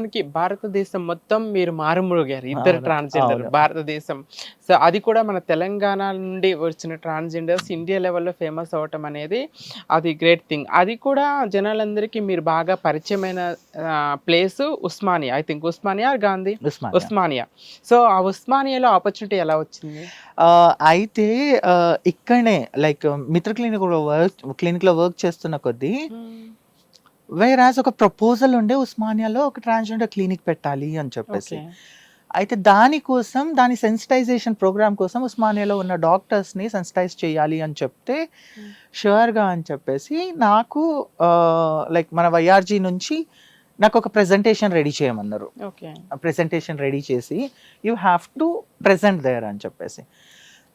మనకి భారతదేశం మొత్తం మీరు మారుమూగారు. ఇద్దరు ట్రాన్స్జెండర్. భారతదేశం. సో అది కూడా మన తెలంగాణ నుండి వచ్చిన ట్రాన్స్జెండర్స్ ఇండియా లెవెల్లో ఫేమస్ అవ్వటం అనేది అది గ్రేట్ థింగ్ అది కూడా జనాలందరికీ మీరు బాగా పరిచయమైన place Osmania. I think Osmania Gandhi? Osmania. So ఆ ఉస్మానియాలో ఆపర్చునిటీ ఎలా వచ్చింది? అయితే ఇక్కడనే లైక్ మిత్ర క్లినిక్ వర్క్ క్లినిక్లో వర్క్ చేస్తున్న కొద్దీ వేరాజ్ ఒక ప్రపోజల్ ఉండే ఉస్మానియాలో ఒక ట్రాన్స్జెండర్ క్లినిక్ పెట్టాలి అని చెప్పేసి. అయితే దానికోసం దాని సెన్సిటైజేషన్ ప్రోగ్రామ్ కోసం ఉస్మానియాలో ఉన్న డాక్టర్స్ని సెన్సిటైజ్ చేయాలి అని చెప్తే Hmm. షూర్గా అని చెప్పేసి నాకు లైక్ మన వైఆర్జీ నుంచి నాకు ఒక ప్రెజెంటేషన్ రెడీ చేయమన్నారు. ప్రెజెంటేషన్ రెడీ చేసి you have to present there అని చెప్పేసి.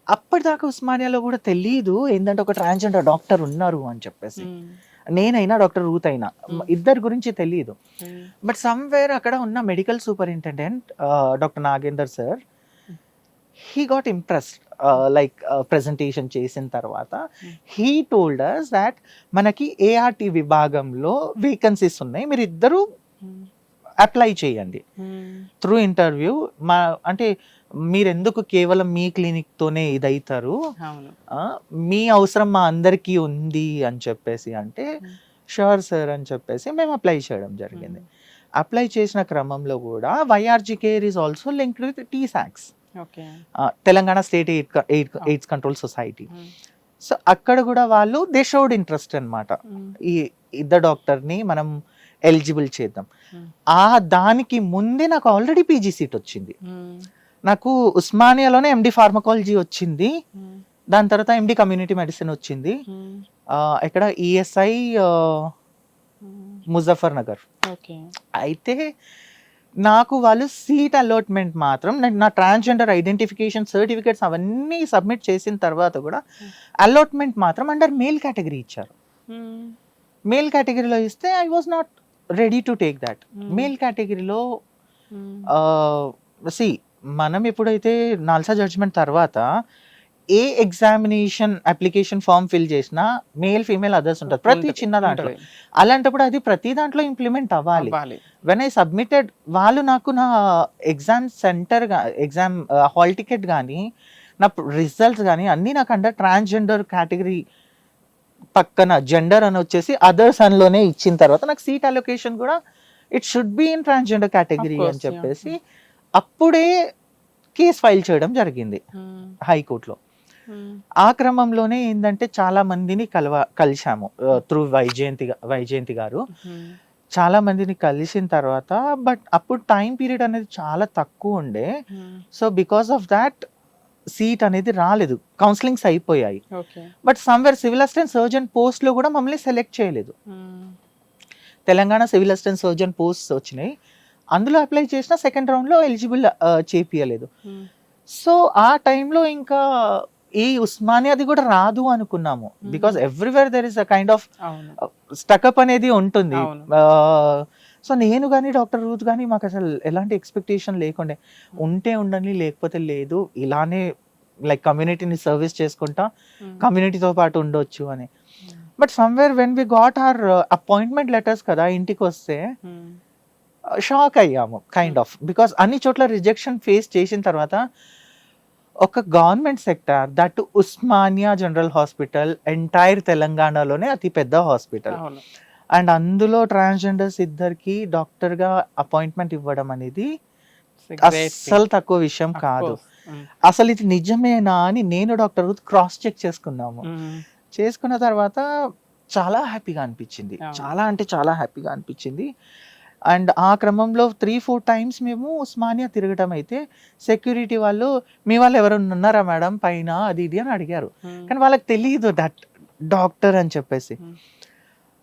అప్పటిదాకా ఉస్మానియాలో కూడా తెలియదు ఏంటంటే ఒక ట్రాన్స్జెండర్ డాక్టర్ ఉన్నారు అని చెప్పేసి. నేనైనా డాక్టర్ రూత్ అయినా. ఇద్దరి గురించి తెలియదు బట్ సమ్వేర్ అక్కడ ఉన్న medical superintendent doctor Nagender sir he got impressed like presentation చేసిన తర్వాత. హీ టోల్డ్ అస్ దాట్ మనకి ఏఆర్టీ విభాగంలో వేకెన్సీస్ ఉన్నాయి. మీరు ఇద్దరు అప్లై చేయండి. త్రూ ఇంటర్వ్యూ మా అంటే మీరు ఎందుకు కేవలం మీ క్లినిక్తోనే ఇదవుతారు అవును. ఆ, మీ అవసరం మా అందరికీ ఉంది అని చెప్పేసి అంటే. షూర్ సార్ అని చెప్పేసి మేము అప్లై చేయడం జరిగింది. అప్లై చేసిన క్రమంలో కూడా YRG care is also linked with T socks okay Telangana state aid AIDS control society. So అక్కడ కూడా వాళ్ళు దే షోడ్ ఇంట్రెస్ట్ అన్నమాట. ఈ ఇద్దరు డాక్టర్ని మనం ఎలిజిబుల్ చేద్దాం. ఆ దానికి ముందే నాకు ఆల్రెడీ పీజీ సీట్ వచ్చింది. నాకు ఉస్మానియాలోనే ఎండి ఫార్మకాలజీ వచ్చింది. దాని తర్వాత ఎండి కమ్యూనిటీ మెడిసిన్ వచ్చింది. ఆ, ఎక్కడ E ESI Muzaffar Nagar okay. అయితే నాకు వాళ్ళు సీట్ అలాట్మెంట్ మాత్రం నేను నా ట్రాన్స్జెండర్ ఐడెంటిఫికేషన్ సర్టిఫికేట్స్ అవన్నీ సబ్మిట్ చేసిన తర్వాత కూడా అలాట్మెంట్ మాత్రం అండర్ మేల్ కేటగిరీ ఇచ్చారు. మేల్ కేటగిరీలో ఇస్తే I was not ready to take that male కేటగిరీలో సి మనం ఎప్పుడైతే నాల్సా జడ్జ్మెంట్ తర్వాత a examination application form fill చేసినా మేల్ ఫీమేల్ అదర్స్ ఉంటుంది ప్రతి చిన్న దాంట్లో. అలాంటప్పుడు అది ప్రతి దాంట్లో ఇంప్లిమెంట్ అవ్వాలి. వెన్ ఐ సబ్మిటెడ్ వాళ్ళు నాకు నా exam centre exam hall ticket కానీ నా రిజల్ట్స్ కానీ అన్నీ నాకు అండర్ ట్రాన్స్జెండర్ కేటగిరీ పక్కన జెండర్ అని వచ్చేసి అదర్స్ అన్లోనే ఇచ్చిన తర్వాత నాకు సీట్ అలొకేషన్ కూడా it should be in transgender category అని. చెప్పేసి అప్పుడే కేసు ఫైల్ చేయడం జరిగింది హైకోర్టులో. ఆ క్రమంలోనే ఏంటంటే చాలా మందిని కలవ కలిశాము. త్రూ వైజయంతి వైజయంతి గారు. చాలా మందిని కలిసిన తర్వాత బట్ అప్పుడు టైం పీరియడ్ అనేది చాలా తక్కువ ఉండే. So because of that seat అనేది రాలేదు. కౌన్సిలింగ్స్ అయిపోయాయి. But somewhere civil assistant surgeon పోస్ట్లో కూడా మమ్మల్ని సెలెక్ట్ చేయలేదు. Telangana civil assistant surgeon post వచ్చినాయి. అందులో అప్లై చేసిన సెకండ్ రౌండ్లో ఎలిజిబుల్ చేపియలేదు. సో ఆ టైంలో ఇంకా ఈ ఉస్మానియాది కూడా రాదు అనుకున్నాము. Because everywhere there is a kind of stuck up అనేది ఉంటుంది. సో నేను కానీ డాక్టర్ రూత్ కానీ మాకు అసలు ఎలాంటి ఎక్స్పెక్టేషన్ లేకుండే. ఉంటే ఉండండి లేకపోతే లేదు ఇలానే లైక్ కమ్యూనిటీని సర్వీస్ చేసుకుంటా కమ్యూనిటీతో పాటు ఉండొచ్చు అని. But somewhere when we got our appointment letters కదా ఇంటికి వస్తే షాక్ అయ్యాము కైండ్ ఆఫ్ బికాస్ అన్ని చోట్ల రిజెక్షన్ ఫేస్ చేసిన తర్వాత ఒక government sector that Osmania general hospital entire తెలంగాణలోనే అతి పెద్ద హాస్పిటల్ అండ్ అందులో ట్రాన్స్జెండర్స్ ఇద్దరికి డాక్టర్గా అపాయింట్మెంట్ ఇవ్వడం అనేది అస్సలు తక్కువ విషయం కాదు. అసలు ఇది నిజమేనా అని నేను డాక్టర్ క్రాస్ చెక్ చేసుకున్నాము. చేసుకున్న తర్వాత చాలా హ్యాపీగా అనిపించింది. చాలా అంటే చాలా హ్యాపీగా అనిపించింది. అండ్ ఆ క్రమంలో త్రీ ఫోర్ టైమ్స్ మేము ఉస్మానియా తిరగటం అయితే సెక్యూరిటీ వాళ్ళు మీ వాళ్ళు ఎవరైనా ఉన్నారా మేడం పైన? అది ఇది అని అడిగారు. కానీ వాళ్ళకి తెలియదు దట్ డాక్టర్ అని చెప్పేసి. Hmm.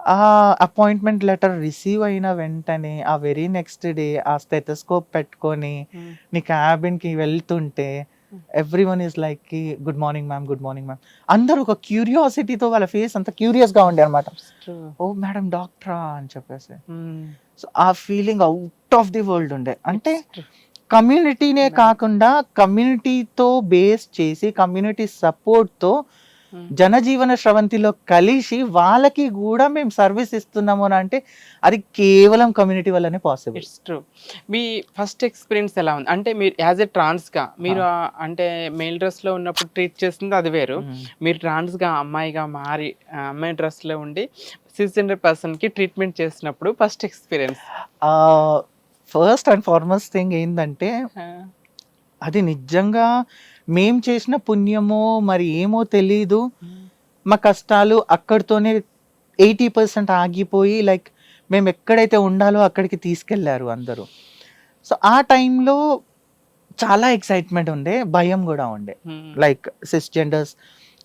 ఆ అపాయింట్మెంట్ లెటర్ రిసీవ్ అయిన వెంటనే ఆ వెరీ నెక్స్ట్ డే ఆ స్టెటస్కోప్ పెట్టుకొని నీ క్యాబిన్కి వెళ్తుంటే every one is like good morning ma'am good morning ma'am అందరూ ఒక క్యూరియాసిటీతో వాళ్ళ ఫేస్ అంత క్యూరియస్గా ఉండే అనమాట ఓ మేడం డాక్టరా అని చెప్పేసి. సో ఆ feeling out of the world ఉండే. అంటే కమ్యూనిటీనే కాకుండా కమ్యూనిటీతో బేస్ చేసి కమ్యూనిటీ సపోర్ట్తో జనజీవన స్రవంతిలో కలిసి వాళ్ళకి కూడా మేము సర్వీస్ ఇస్తున్నాము అని అంటే అది కేవలం కమ్యూనిటీ వల్లనే పాసిబుల్ ట్రూ మీ ఫస్ట్ ఎక్స్పీరియన్స్ ఎలా ఉంది? అంటే మీరు యాజ్ ఎ ట్రాన్స్గా మీరు ఆ అంటే మెయిల్ డ్రెస్లో ఉన్నప్పుడు ట్రీట్ చేస్తుంది అది వేరు. మీరు ట్రాన్స్గా అమ్మాయిగా మారి అమ్మాయి డ్రెస్లో ఉండి సిక్స్ హండ్రెడ్ పర్సన్కి ట్రీట్మెంట్ చేసినప్పుడు first experience first and foremost thing ఏంటంటే అది నిజంగా మేం చేసిన పుణ్యమో మరి ఏమో తెలీదు. మా కష్టాలు అక్కడితోనే ఎయిటీ పర్సెంట్ ఆగిపోయి లైక్ మేము ఎక్కడైతే ఉండాలో అక్కడికి తీసుకెళ్ళారు అందరూ. సో ఆ టైంలో చాలా ఎక్సైట్మెంట్ ఉండే భయం కూడా ఉండే. లైక్ సిస్ జెండర్స్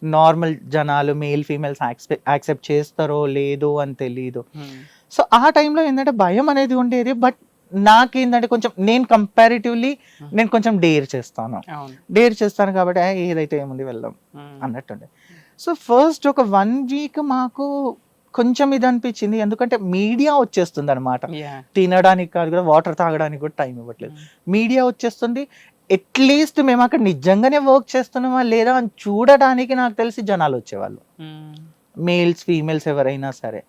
నార్మల్ జనాలు మేల్ ఫీమేల్స్ యాక్సెప్ట్ చేస్తారో లేదో అని తెలీదు. సో ఆ టైంలో ఏంటంటే భయం అనేది ఉండేది. బట్ నాకేంటంటే కొంచెం నేను కంపారిటివ్లీ నేను కొంచెం డేర్ చేస్తాను. డేర్ చేస్తాను కాబట్టి "ఆ, ఏదైతే ఏముంది వెళ్దాం అన్నట్టుండే. సో ఫస్ట్ ఒక వన్ వీక్ మాకు కొంచెం ఇది అనిపించింది. ఎందుకంటే మీడియా వచ్చేస్తుంది అనమాట తినడానికి కాదు కూడా వాటర్ తాగడానికి కూడా టైం ఇవ్వట్లేదు. మీడియా వచ్చేస్తుంది. అట్లీస్ట్ మేము అక్కడ నిజంగానే వర్క్ చేస్తున్నామా లేదా అని చూడడానికి నాకు తెలిసి జనాలు వచ్చేవాళ్ళు. మేల్స్ ఫీమేల్స్ ఎవరైనా సరే.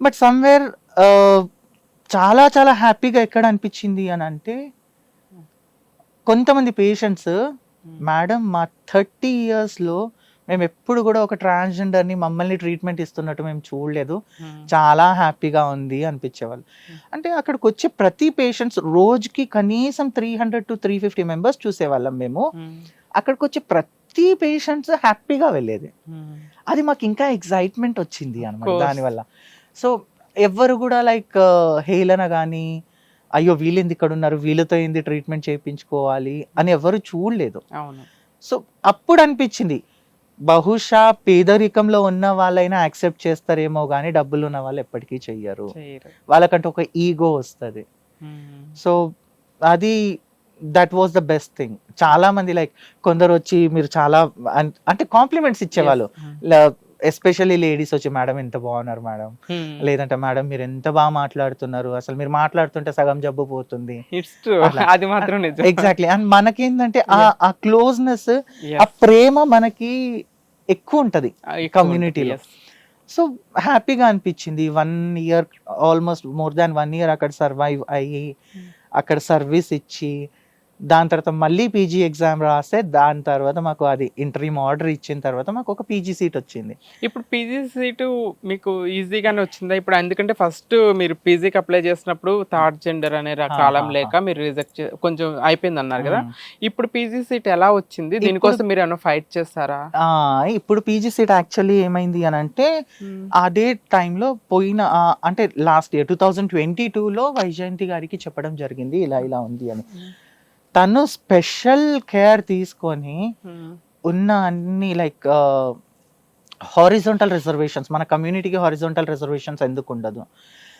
బట్ సమ్వేర్ చాలా చాలా హ్యాపీగా ఎక్కడ అనిపించింది అని అంటే కొంతమంది పేషెంట్స్ మేడం మా థర్టీ ఇయర్స్లో మేము ఎప్పుడు కూడా ఒక ట్రాన్స్జెండర్ని మమ్మల్ని ట్రీట్మెంట్ ఇస్తున్నట్టు మేము చూడలేదు. చాలా హ్యాపీగా ఉంది అనిపించేవాళ్ళు. అంటే అక్కడికి వచ్చే ప్రతి పేషెంట్స్ రోజుకి కనీసం three hundred to three fifty members చూసేవాళ్ళం మేము. అక్కడికి వచ్చే ప్రతి పేషెంట్స్ హ్యాపీగా వెళ్ళేది. అది మాకు ఇంకా ఎక్సైట్మెంట్ వచ్చింది అనమాట. దానివల్ల. సో ఎవ్వరు కూడా లైక్ హేళన కానీ అయ్యో వీళ్ళేంది ఇక్కడ ఉన్నారు? వీళ్ళతో ఏంది ట్రీట్మెంట్ చేయించుకోవాలి? అని ఎవరు చూడలేదు. సో అప్పుడు అనిపించింది బహుశా పేదరికంలో ఉన్న వాళ్ళైనా యాక్సెప్ట్ చేస్తారేమో కానీ డబ్బులు ఉన్న వాళ్ళు ఎప్పటికీ చెయ్యరు. చేయరు వాళ్ళకంటే ఒక ఈగో వస్తుంది. సో అది that was the best thing చాలా మంది లైక్ కొందరు వచ్చి మీరు చాలా అంటే కాంప్లిమెంట్స్ ఇచ్చేవాళ్ళు. ఎస్పెషల్లీ లేడీస్ వచ్చి మేడం ఎంత బాగున్నారు మేడం. లేదంటే మేడం మీరు ఎంత బాగా మాట్లాడుతున్నారు? అసలు మీరు మాట్లాడుతుంటే సగం జబ్బు పోతుంది. అది మాత్రం ఎగ్జాక్ట్లీ అండ్ మనకేంటంటే ఆ క్లోజ్నెస్. ఆ ప్రేమ మనకి ఎక్కువ ఉంటది ఆ, ఎక్కువ community లో. ఉంటుంది, సో హ్యాపీగా అనిపించింది. One year almost more than one year అక్కడ సర్వైవ్ అయ్యి అక్కడ సర్వీస్ ఇచ్చి దాని తర్వాత మళ్ళీ పీజీ ఎగ్జామ్ రాస్తే దాని తర్వాత మాకు అది ఇంటర్వ్యూ ఆర్డర్ ఇచ్చిన తర్వాత మాకు ఒక పీజీ సీట్ వచ్చింది. ఇప్పుడు పీజీ సీటు మీకు ఈజీగానే వచ్చిందా? ఇప్పుడు ఎందుకంటే ఫస్ట్ మీరు పీజీకి అప్లై చేసినప్పుడు థర్డ్ జెండర్ అనే కాలం లేక మీరు రిజెక్ట్ కొంచెం అయిపోయింది అన్నారు కదా. ఇప్పుడు పీజీ సీట్ ఎలా వచ్చింది? దీనికోసం మీరు ఏమైనా ఫైట్ చేస్తారా? ఇప్పుడు పీజీ సీట్ యాక్చువల్లీ ఏమైంది అని అంటే అదే టైంలో పోయిన అంటే last year two thousand twenty టూలో వైజయంతి గారికి చెప్పడం జరిగింది ఇలా ఇలా ఉంది అని. తను స్పెషల్ కేర్ తీసుకొని ఉన్న అన్ని లైక్ హారిజోంటల్ రిజర్వేషన్స్ మన కమ్యూనిటీకి హారిజోంటల్ రిజర్వేషన్స్ ఎందుకు ఉండదు?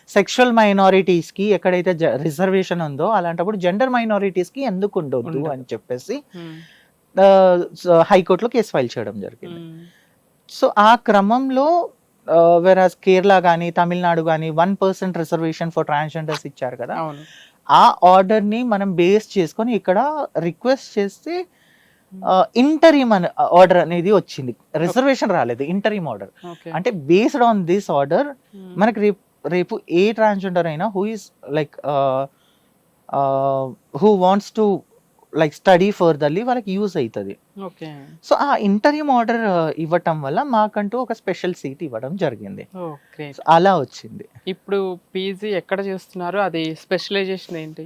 సెక్షువల్ మైనారిటీస్కి ఎక్కడైతే రిజర్వేషన్ ఉందో అలాంటప్పుడు జెండర్ మైనారిటీస్కి ఎందుకు ఉండొద్దు ఉండదు. అని చెప్పేసి హైకోర్టులో కేసు ఫైల్ చేయడం జరిగింది. సో ఆ క్రమంలో వెరాజ్ కేరళ కానీ తమిళనాడు కానీ one percent reservation for transgenders ఇచ్చారు కదా? ఆ ఆర్డర్ని మనం బేస్ చేసుకొని ఇక్కడ రిక్వెస్ట్ చేస్తే ఇంటరీమ్ అని ఆర్డర్ అనేది వచ్చింది. రిజర్వేషన్ రాలేదు ఇంటరీమ్ ఆర్డర్ అంటే బేస్డ్ ఆన్ దిస్ ఆర్డర్ మనకి రేపు రేపు ఏ ట్రాన్స్జెండర్ అయినా who is like who wants to like study furtherly వాళ్ళకి యూజ్ అవుతుంది ఓకే. సో ఆ ఇంటర్వ్యూ ఆర్డర్ ఇవ్వటం వల్ల మాకంటూ ఒక స్పెషల్ సీట్ ఇవ్వడం జరిగింది. అలా వచ్చింది. ఇప్పుడు పీజీ ఎక్కడ చేస్తున్నారు? అది స్పెషలైజేషన్ ఏంటి?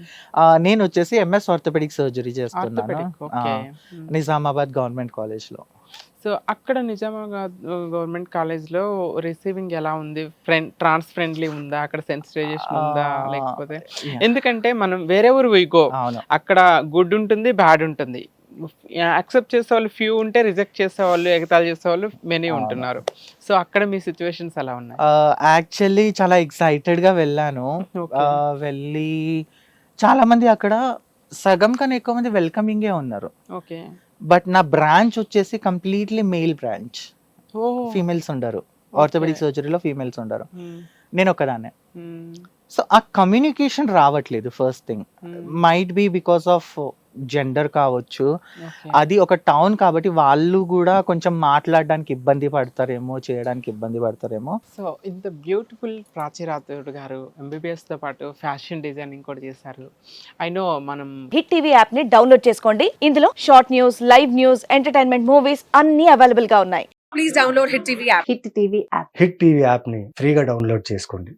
నేను వచ్చేసి ఎంఎస్ ఆర్థోపెడిక్ సర్జరీ చేస్తున్నాను. నిజామాబాద్ గవర్నమెంట్ కాలేజ్లో సో అక్కడ నిజామాబాద్ గవర్నమెంట్ కాలేజ్లో రిసీవింగ్ ఎలా ఉంది? ఫ్రెండ్ ట్రాన్స్ ఫ్రెండ్లీ ఉందా? అక్కడ సెన్సిటైజేషన్ ఉందా? లేకపోతే. ఎందుకంటే మనం వేరే ఊరు అవును. అక్కడ గుడ్ ఉంటుంది బ్యాడ్ ఉంటుంది. యాక్సెప్ట్ చేసే వాళ్ళు ఫ్యూ ఉంటే రిజెక్ట్ చేసే వాళ్ళు ఎగతాలు చేసే వాళ్ళు మెనీ. ఉంటున్నారు. సో అక్కడ మీ సిచ్యువేషన్స్ ఎలా ఉన్నాయి? యాక్చువల్లీ చాలా ఎక్సైటెడ్గా వెళ్ళాను వెళ్ళి చాలా మంది అక్కడ సగం కన్నా ఎక్కువ మంది వెల్కమింగే ఉన్నారు. ఓకే. బట్ నా బ్రాంచ్ వచ్చేసి కంప్లీట్లీ మెయిల్ బ్రాంచ్. ఫీమేల్స్ ఉండరు. ఆర్థోపెడిక్ సర్జరీలో ఫీమేల్స్ ఉండరు. Hmm. నేను ఒకదాన్నే. సో ఆ కమ్యూనికేషన్ రావట్లేదు first thing might be because of gender కావచ్చు. అది ఒక టౌన్ కాబట్టి వాళ్ళు కూడా కొంచెం మాట్లాడడానికి ఇబ్బంది పడతారేమో చేయడానికి ఇబ్బంది పడతారేమో. సో ఇంత బ్యూటిఫుల్ ప్రాచీరాథుడు గారు MBBS తో పాటు ఫ్యాషన్ డిజైనింగ్ కూడా చేశారు. ఐ నో మనం హిట్ టీవీ యాప్ని డౌన్లోడ్ చేసుకోండి. ఇందులో short news live news entertainment movies అన్ని అవైలబుల్గా ఉన్నాయి. హిట్ టీవీ యాప్ని ఫ్రీగా డౌన్లోడ్ చేసుకోండి.